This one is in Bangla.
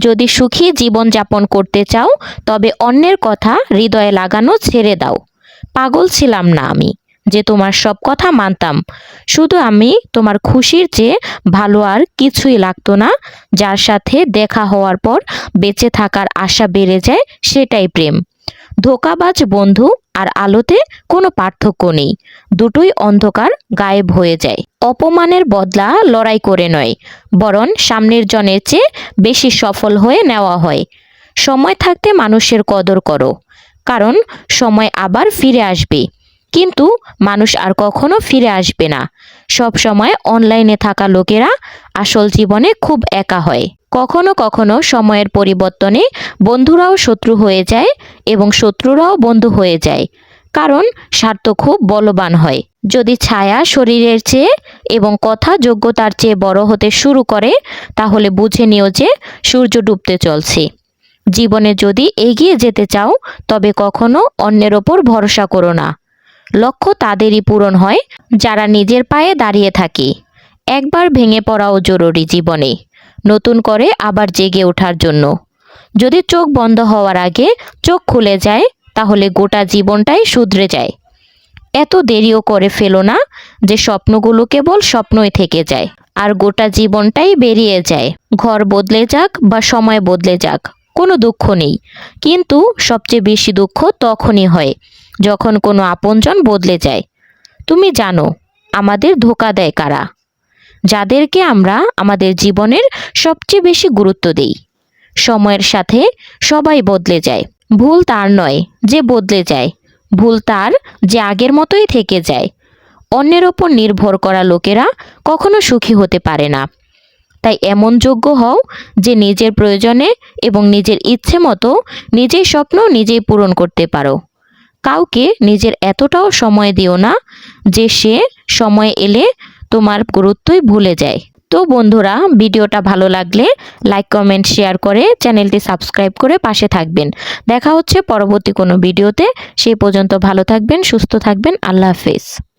যদি সুখী জীবন যাপন করতে চাও, তবে অন্যের কথা হৃদয়ে লাগানো ছেড়ে দাও। পাগল ছিলাম না আমি, যে তোমার সব কথা মানতাম। শুধু আমি তোমার খুশির চেয়ে ভালো আর কিছুই লাগতো না, যার সাথে দেখা হওয়ার পর বেঁচে থাকার আশা বেড়ে যায়, সেটাই প্রেম। ধোকাবাজ বন্ধু আর আলোতে কোনো পার্থক্য নেই। দুটোই অন্ধকার, গায়েব হয়ে যায়। অপমানের বদলা লড়াই করে নয়, বরং সামনের জনের চেয়ে বেশি সফল হয়ে নেওয়া হয়। সময় থাকতে মানুষের কদর করো, কারণ সময় আবার ফিরে আসবে। কিন্তু মানুষ আর কখনো ফিরে আসবে না। সব সময় অনলাইনে থাকা লোকেরা আসল জীবনে খুব একা হয়। কখনো কখনো সময়ের পরিবর্তনে বন্ধুরাও শত্রু হয়ে যায় এবং শত্রুরাও বন্ধু হয়ে যায়। কারণ স্বার্থ খুব বলবান হয়। যদি ছায়া শরীরের চেয়ে এবং কথা যোগ্যতার চেয়ে বড় হতে শুরু করে, তাহলে বুঝে নিও যে সূর্য ডুবতে চলছে। জীবনে যদি এগিয়ে যেতে চাও, তবে কখনো অন্যের ওপর ভরসা করো না। লক্ষ্য তাদেরই পূরণ হয়, যারা নিজের পায়ে দাঁড়িয়ে থাকে। একবার ভেঙে পড়াও জরুরি জীবনে। নতুন করে আবার জেগে ওঠার জন্য। যদি চোখ বন্ধ হওয়ার আগে চোখ খুলে যায়, তাহলে গোটা জীবনটাই শুধরে যায়। এত দেরিও করে ফেলো না যে স্বপ্নগুলো কেবল স্বপ্নই থেকে যায়, আর গোটা জীবনটাই বেরিয়ে যায়। ঘর বদলে যাক বা সময় বদলে যাক কোনো দুঃখ নেই। কিন্তু সবচেয়ে বেশি দুঃখ তখনই হয়, যখন কোনো আপনজন বদলে যায়। তুমি জানো, আমাদের ধোকা দেয় কারা? যাদেরকে আমরা আমাদের জীবনের সবচেয়ে বেশি গুরুত্ব দেই। সময়ের সাথে সবাই বদলে যায়। ভুল তার নয় যে বদলে যায়। ভুল তার যে আগের মতোই থেকে যায়। অন্যের ওপর নির্ভর করা লোকেরা কখনো সুখী হতে পারে না। তাই এমন যোগ্য হও যে নিজের প্রয়োজনে এবং নিজের ইচ্ছে মতো নিজেই স্বপ্ন নিজেই পূরণ করতে পারো। কাউকে নিজের এতটাও সময় দিও না যে সে সময় এলে তোমার গুরুত্বই ভুলে যায়। তো বন্ধুরা, ভিডিওটা ভালো লাগলে লাইক কমেন্ট শেয়ার করে চ্যানেলটি সাবস্ক্রাইব করে পাশে থাকবেন। দেখা হচ্ছে পরবর্তী কোনো ভিডিওতে। সেই পর্যন্ত ভালো থাকবেন, সুস্থ থাকবেন। আল্লাহ হাফেজ।